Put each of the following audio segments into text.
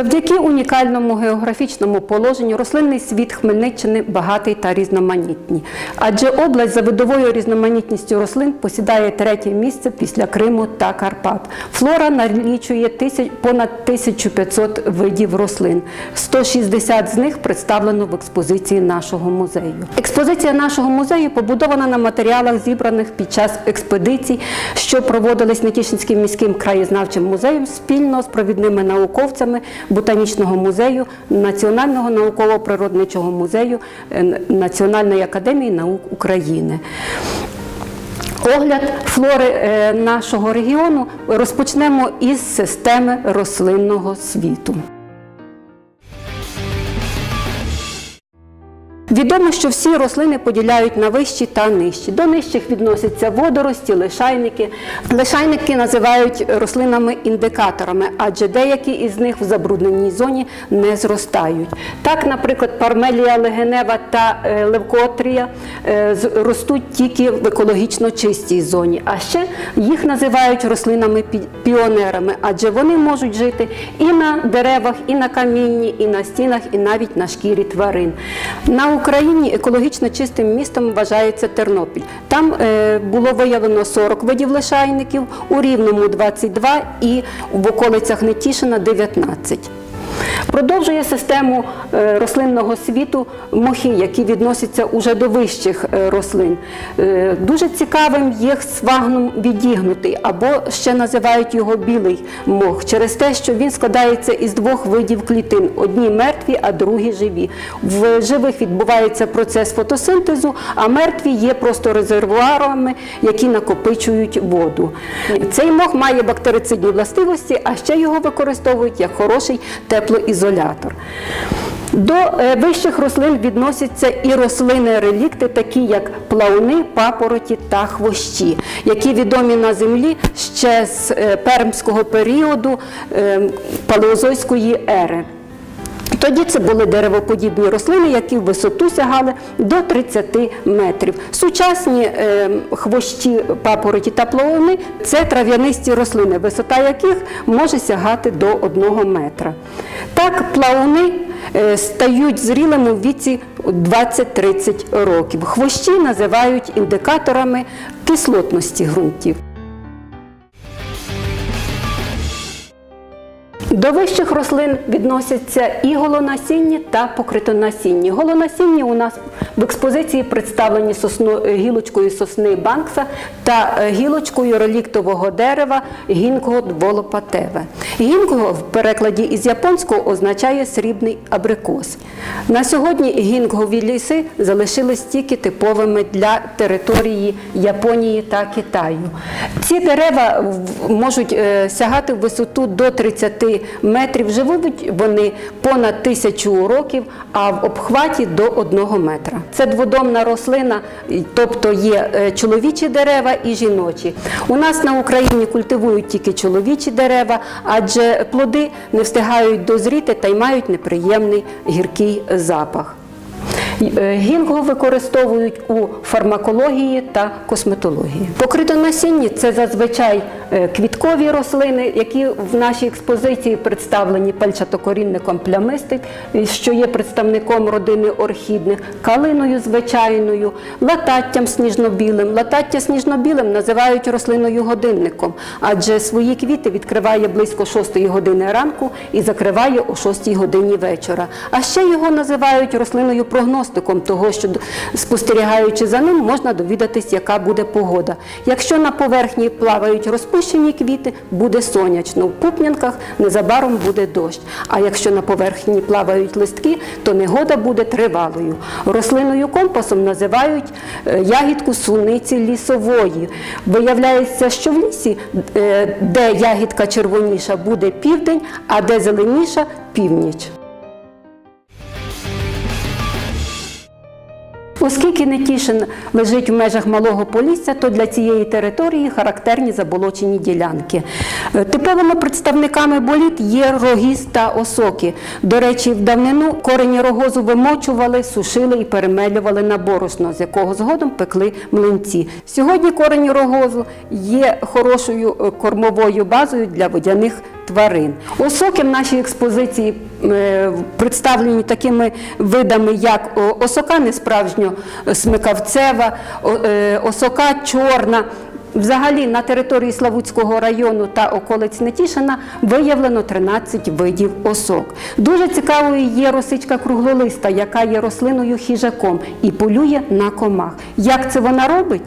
Завдяки унікальному географічному положенню рослинний світ Хмельниччини багатий та різноманітний. Адже область за видовою різноманітністю рослин посідає третє місце після Криму та Карпат. Флора налічує тисяч, понад 1500 видів рослин. 160 з них представлено в експозиції нашого музею. Експозиція нашого музею побудована на матеріалах, зібраних під час експедицій, що проводились Нетішинським міським краєзнавчим музеєм спільно з провідними науковцями Ботанічного музею, Національного науково-природничого музею е, Національної академії наук України. Огляд флори е, нашого регіону розпочнемо із системи рослинного світу. Відомо, що всі рослини поділяють на вищі та нижчі. До нижчих відносяться водорості, лишайники. Лишайники називають рослинами-індикаторами, адже деякі із них в забрудненій зоні не зростають. Так, наприклад, пармелія легенева та е, левкотрія е, ростуть тільки в екологічно чистій зоні. А ще їх називають рослинами-піонерами, адже вони можуть жити і на деревах, і на камінні, і на стінах, і навіть на шкірі тварин. На Україні екологічно чистим містом вважається Тернопіль. Там е, було виявлено 40 видів лишайників, у Рівному 22 і в околицях Нетішина 19. Продовжує систему е, рослинного світу мохи, які відносяться уже до вищих е, рослин. Е, Дуже цікавим є свагнум відігнутий, або ще називають його білий мох, через те, що він складається із двох видів клітин: одні мертві, а другі живі. В живих відбувається процес фотосинтезу, а мертві є просто резервуарами, які накопичують воду. Цей мох має бактерицидні властивості, а ще його використовують як хороший теплоізолятор. До е, вищих рослин відносяться і рослини-релікти, такі як плауни, папороті та хвощі, які відомі на землі ще з е, пермського періоду е, палеозойської ери. Тоді це були деревоподібні рослини, які в висоту сягали до 30 метрів. Сучасні е, хвощі, папороті та плавуни – це трав'янисті рослини, висота яких може сягати до 1 метра. Так, плавуни е, стають зрілими в віці 20-30 років. Хвощі називають індикаторами кислотності ґрунтів. До вищих рослин відносяться і голонасінні та покритонасінні. Голонасінні у нас в експозиції представлені сосно, гілочкою сосни Банкса та е, гілочкою реліктового дерева гінкго дволопатеве. Гінкго в перекладі із японського означає срібний абрикос. На сьогодні гінкгові ліси залишились тільки типовими для території Японії та Китаю. Ці дерева можуть е, сягати в висоту до 30 метрів. Живуть вони понад тисячу років, а в обхваті до 1 метра. Це дводомна рослина, тобто є е, чоловічі дерева і жіночі. У нас на Україні культивують тільки чоловічі дерева, адже плоди не встигають дозріти та й мають неприємний гіркий запах. Е, Гінго використовують у фармакології та косметології. Покритонасінні – це зазвичай квіткові рослини, які в нашій експозиції представлені пальчатокорінником плямистих, е, що є представником родини орхідних, калиною звичайною, лататтям сніжно-білим. Латаття сніжно-білим називають рослиною годинником, адже свої квіти відкриває близько 6 години ранку і закриває о 6 годині вечора. А ще його називають рослиною прогностиком, того, що спостерігаючи за ним, можна довідатись, яка буде погода. Якщо на поверхні плавають розпущені квіти, буде сонячно. В пуп'янках незабаром буде дощ. А якщо на поверхні плавають листки, то негода буде тривалою. Рослиною компасом називають е, ягідку суниці лісової. Виявляється, що в лісі, е, де ягідка червоніша, буде південь, а де зеленіша північ. Оскільки Нетішин лежить в межах малого полісся, то для цієї території характерні заболочені ділянки. Е, Типовими представниками боліт є рогіз та осоки. До речі, в давнину корені рогозу вимочували, сушили і перемелювали на борошно, з якого згодом пекли млинці. Сьогодні корені рогозу є хорошою е, кормовою базою для водяних тварин. Осоки в нашій експозиції е, представлені такими видами, як осока несправжньо смикавцева, е, осока чорна. Взагалі на території Славутського району та околиць Нетішина виявлено 13 видів осок. Дуже цікавою є росичка круглолиста, яка є рослиною хижаком і полює на комах. Як це вона робить?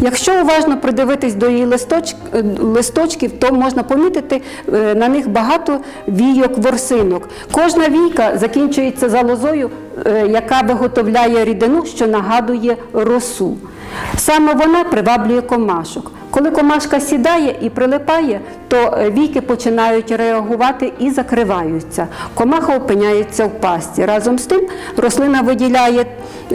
Якщо уважно придивитись до її листочків, то можна помітити е, на них багато війок ворсинок. Кожна війка закінчується залозою, е, яка виготовляє рідину, що нагадує росу. Саме вона приваблює комашок. Коли комашка сідає і прилипає, то е, війки починають реагувати і закриваються. Комаха опиняється в пасті. Разом з тим рослина виділяє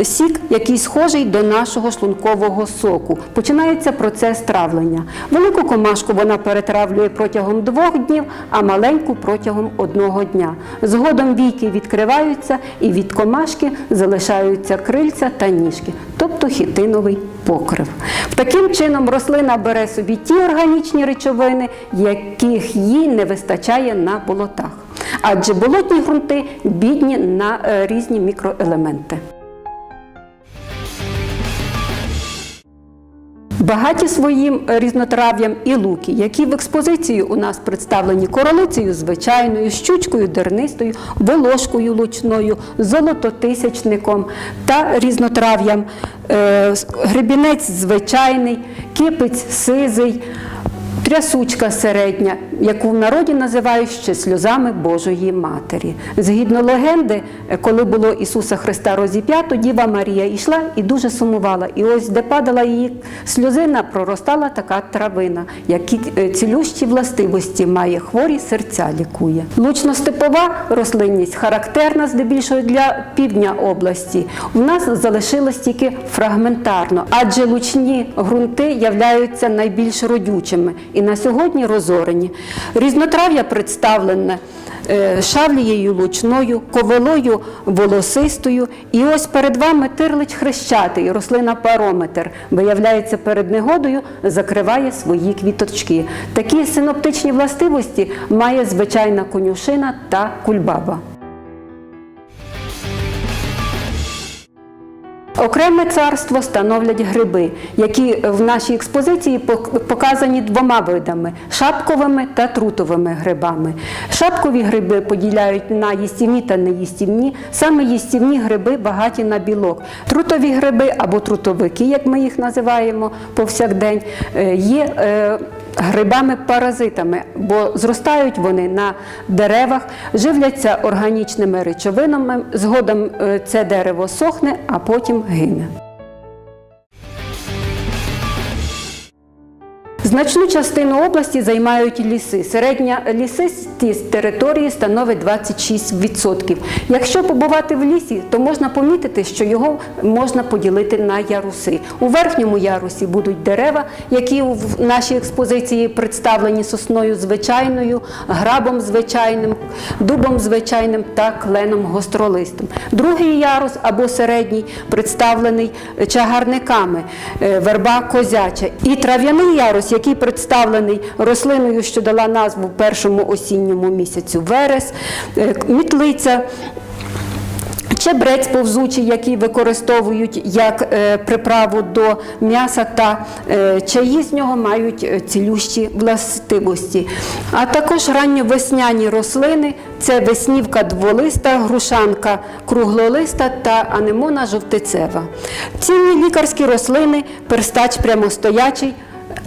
сік, який схожий до нашого шлункового соку. Починається процес травлення. Велику комашку вона перетравлює протягом двох днів, а маленьку протягом одного дня. Згодом війки відкриваються і від комашки залишаються крильця та ніжки, тобто хітиновий покрив. Таким чином рослина бере собі ті органічні речовини, яких їй не вистачає на болотах. Адже болотні ґрунти бідні на е, різні мікроелементи. Багаті своїм різнотрав'ям і луки, які в експозиції у нас представлені королицею звичайною, щучкою дернистою, волошкою лучною, золототисячником та різнотрав'ям, е, гребінець звичайний, кипець сизий. Трясучка середня, яку в народі називають ще сльозами Божої Матері. Згідно легенди, коли було Ісуса Христа розіп'ято, Діва Марія йшла і дуже сумувала. І ось де падала її сльозина, проростала така травина, які е, цілющі властивості має, хворі серця лікує. Лучно-степова рослинність характерна здебільшого для півдня області. У нас залишилось тільки фрагментарно, адже лучні ґрунти являються найбільш родючими і на сьогодні розорені. Різнотрав'я представлене е, шавлією лучною, ковилою волосистою. І ось перед вами тирлич хрещатий, рослина парометр. Виявляється, перед негодою закриває свої квіточки. Такі синоптичні властивості має звичайна конюшина та кульбаба. Окреме царство становлять гриби, які в нашій експозиції пок- показані двома видами шапковими та трутовими грибами. Шапкові гриби поділяють на їстівні та неїстівні. Саме їстівні гриби багаті на білок. Трутові гриби або трутовики, як ми їх називаємо повсякдень, е, є е, грибами-паразитами, бо зростають вони на деревах, живляться органічними речовинами. Згодом е, це дерево сохне, а потім гине. Значну частину області займають ліси. Середня лісистість території становить 26%. Якщо побувати в лісі, то можна помітити, що його можна поділити на яруси. У верхньому ярусі будуть дерева, які в нашій експозиції представлені сосною звичайною, грабом звичайним, дубом звичайним та кленом гостролистим. Другий ярус або середній представлений чагарниками, е, верба козяча. І трав'яний ярус, який представлений рослиною, що дала назву першому осінньому місяцю верес, е, мітлиця. Чебрець повзучий, який використовують як е, приправу до м'яса та е, чаї з нього мають цілющі властивості. А також ранньовесняні рослини це веснівка дволиста, грушанка круглолиста та анемона жовтицева. Цінні лікарські рослини, перстач прямостоячий,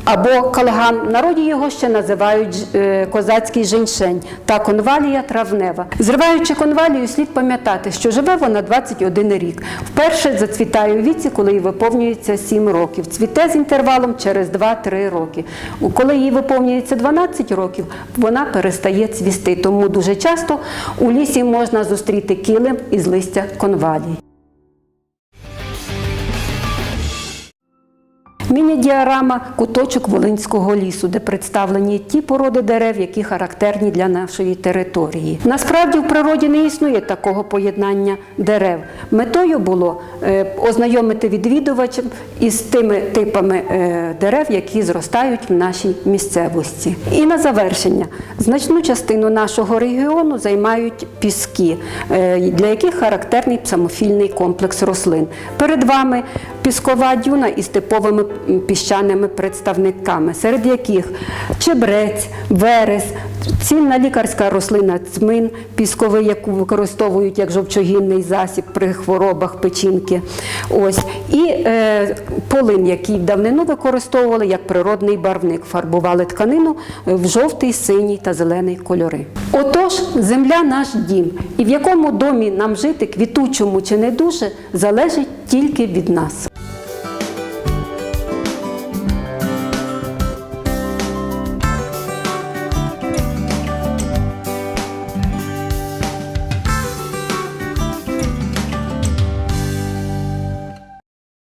або калган. В народі його ще називають е, козацький женьшень та конвалія травнева. Зриваючи конвалію, слід пам'ятати, що живе вона 21 рік. Вперше зацвітає у віці, коли їй виповнюється 7 років. Цвіте з інтервалом через 2-3 роки. Коли їй виповнюється 12 років, вона перестає цвісти. Тому дуже часто у лісі можна зустріти килим із листя конвалії. Міні-діарама куточок Волинського лісу, де представлені ті породи дерев, які характерні для нашої території. Насправді в природі не існує такого поєднання дерев. Метою було е, ознайомити відвідувачів із тими типами е, дерев, які зростають в нашій місцевості. І на завершення значну частину нашого регіону займають піски, е, для яких характерний псамофільний комплекс рослин. Перед вами піскова дюна із типовими піщаними представниками, серед яких чебрець, верес, цінна лікарська рослина цмин, пісковий, яку використовують як жовчогінний засіб при хворобах печінки. Ось і е, полин, який давнину використовували як природний барвник, фарбували тканину в жовтий, синій та зелений кольори. Отож, земля наш дім, і в якому домі нам жити, квітучому чи не дуже, залежить тільки від нас.